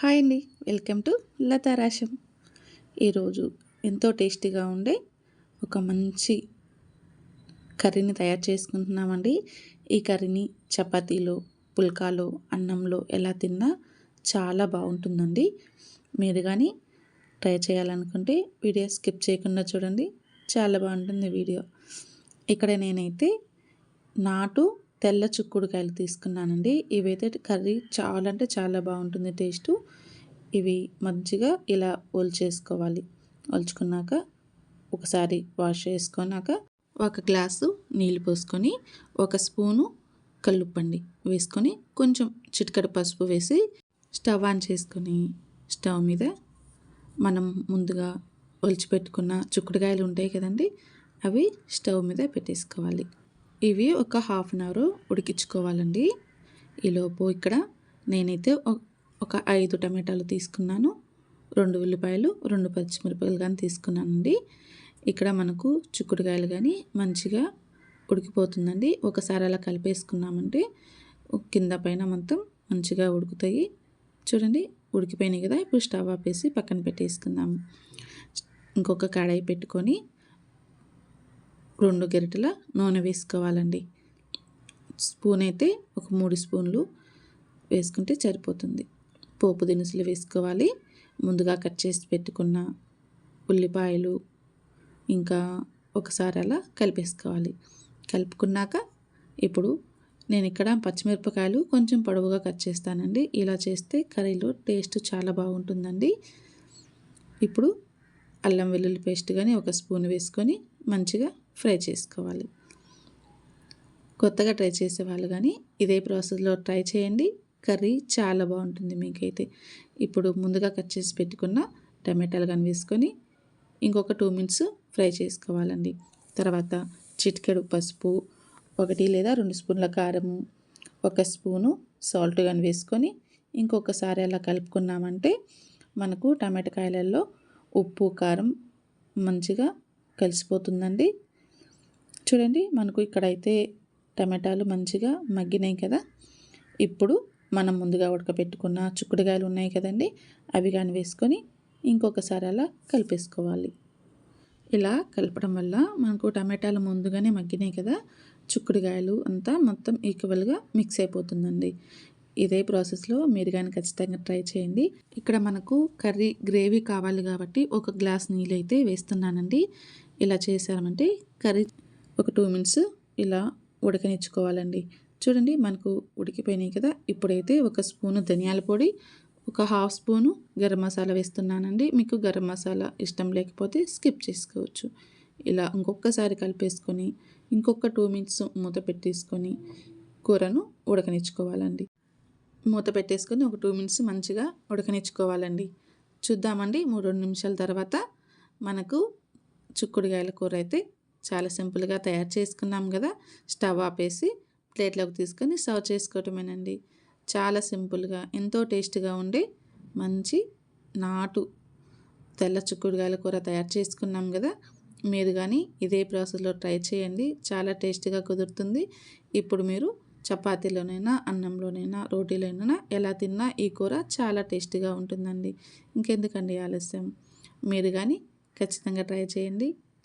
Hi అండి. Welcome to లతారాశం ఈరోజు ఎంతో టేస్టీగా ఉండే ఒక మంచి కర్రీని తయారు చేసుకుంటున్నామండి. ఈ కర్రీని చపాతీలో పుల్కాలో అన్నంలో ఎలా తిన్నా చాలా బాగుంటుందండి. మీరు కానీ ట్రై చేయాలనుకుంటే వీడియో స్కిప్ చేయకుండా చూడండి. చాలా బాగుంటుంది వీడియో. ఇక్కడ నేనైతే నాటు తెల్ల చుక్కుడుకాయలు తీసుకున్నానండి. ఇవైతే కర్రీ చాలా అంటే చాలా బాగుంటుంది టేస్టు. ఇవి మంచిగా ఇలా ఒలిచేసుకోవాలి. ఒలుచుకున్నాక ఒకసారి వాష్ చేసుకున్నాక ఒక గ్లాసు నీళ్ళు పోసుకొని ఒక స్పూను కల్లుప్పండి వేసుకొని కొంచెం చిటికడ పసుపు వేసి స్టవ్ ఆన్ చేసుకొని స్టవ్ మీద మనం ముందుగా ఒలిచిపెట్టుకున్న చుక్కుడుకాయలు ఉంటాయి కదండి అవి స్టవ్ మీద పెట్టేసుకోవాలి. ఇవి ఒక హాఫ్ అన్ అవర్ ఉడికించుకోవాలండి. ఈలోపు ఇక్కడ నేనైతే ఒక ఐదు టమాటాలు తీసుకున్నాను. రెండు ఉల్లిపాయలు రెండు పచ్చిమిరపకాయలు కానీ తీసుకున్నానండి. ఇక్కడ మనకు చిక్కుడుకాయలు కానీ మంచిగా ఉడికిపోతుందండి. ఒకసారి అలా కలిపేసుకున్నామంటే కింద పైన మొత్తం మంచిగా ఉడుకుతాయి. చూడండి ఉడికిపోయినాయి కదా. ఇప్పుడు స్టవ్ ఆపేసి పక్కన పెట్టేసుకుందాము. ఇంకొక కడాయి పెట్టుకొని రెండు గరిటెల నూనె వేసుకోవాలండి. స్పూన్ అయితే ఒక మూడు స్పూన్లు వేసుకుంటే సరిపోతుంది. పోపు దినుసులు వేసుకోవాలి. ముందుగా కట్ చేసి పెట్టుకున్న ఉల్లిపాయలు ఇంకా ఒకసారి అలా కలిపేసుకోవాలి. కలుపుకున్నాక ఇప్పుడు నేను ఇక్కడ పచ్చిమిరపకాయలు కొంచెం పొడవుగా కట్ చేస్తానండి. ఇలా చేస్తే కర్రీలో టేస్ట్ చాలా బాగుంటుందండి. ఇప్పుడు అల్లం వెల్లుల్లి పేస్ట్ కానీ ఒక స్పూన్ వేసుకొని మంచిగా ఫ్రై చేసుకోవాలి. కొత్తగా ట్రై చేసేవాళ్ళు కానీ ఇదే ప్రాసెస్లో ట్రై చేయండి. కర్రీ చాలా బాగుంటుంది మీకైతే. ఇప్పుడు ముందుగా కట్ చేసి పెట్టుకున్న టమాటాలు కానీ వేసుకొని ఇంకొక టూ మినిట్స్ ఫ్రై చేసుకోవాలండి. తర్వాత చిటికెడు పసుపు ఒకటి లేదా రెండు స్పూన్ల కారము ఒక స్పూను సాల్ట్ కానీ వేసుకొని ఇంకొకసారి అలా కలుపుకున్నామంటే మనకు టమాటకాయలలో ఉప్పు కారం మంచిగా కలిసిపోతుందండి. చూడండి మనకు ఇక్కడైతే టమాటాలు మంచిగా మగ్గినాయి కదా. ఇప్పుడు మనం ముందుగా ఉడకబెట్టుకున్న చుక్కుడుకాయలు ఉన్నాయి కదండి అవి కానీ వేసుకొని ఇంకొకసారి అలా కలిపేసుకోవాలి. ఇలా కలపడం వల్ల మనకు టమాటాలు ముందుగానే మగ్గినాయి కదా చుక్కుడుకాయలు అంతా మొత్తం ఈక్వల్గా మిక్స్ అయిపోతుందండి. ఇదే ప్రాసెస్లో మీరు కానీ ఖచ్చితంగా ట్రై చేయండి. ఇక్కడ మనకు కర్రీ గ్రేవీ కావాలి కాబట్టి ఒక గ్లాస్ నీళ్ళు అయితే వేస్తున్నానండి. ఇలా చేసామంటే కర్రీ ఒక టూ మినిట్స్ ఇలా ఉడకనిచ్చుకోవాలండి. చూడండి మనకు ఉడికిపోయినాయి కదా. ఇప్పుడైతే ఒక స్పూను ధనియాల పొడి ఒక హాఫ్ స్పూను గరం మసాలా వేస్తున్నానండి. మీకు గరం మసాలా ఇష్టం లేకపోతే స్కిప్ చేసుకోవచ్చు. ఇలా ఇంకొకసారి కలిపేసుకొని ఇంకొక టూ మినిట్స్ మూత పెట్టేసుకొని కూరను ఉడకనిచ్చుకోవాలండి. మూత పెట్టేసుకొని ఒక టూ మినిట్స్ మంచిగా ఉడకనిచ్చుకోవాలండి. చూద్దామండి. మూడు రెండు నిమిషాల తర్వాత మనకు చిక్కుడుగాయల కూర అయితే చాలా సింపుల్గా తయారు చేసుకున్నాం కదా! స్టవ్ ఆపేసి ప్లేట్లోకి తీసుకొని సర్వ్ చేసుకోవటమేనండి. చాలా సింపుల్గా ఎంతో టేస్ట్గా ఉండే మంచి నాటు తెల్ల చిక్కుడుగాయల కూర తయారు చేసుకున్నాం కదా! మీరు కానీ ఇదే ప్రాసెస్లో ట్రై చేయండి. చాలా టేస్టీగా కుదురుతుంది. ఇప్పుడు మీరు చపాతీలోనైనా అన్నంలోనైనా రోటీలోనైనా ఎలా తిన్నా ఈ కూర చాలా టేస్టీగా ఉంటుందండి. ఇంకెందుకండి ఆలస్యం? మీరు కానీ ఖచ్చితంగా ట్రై చేయండి.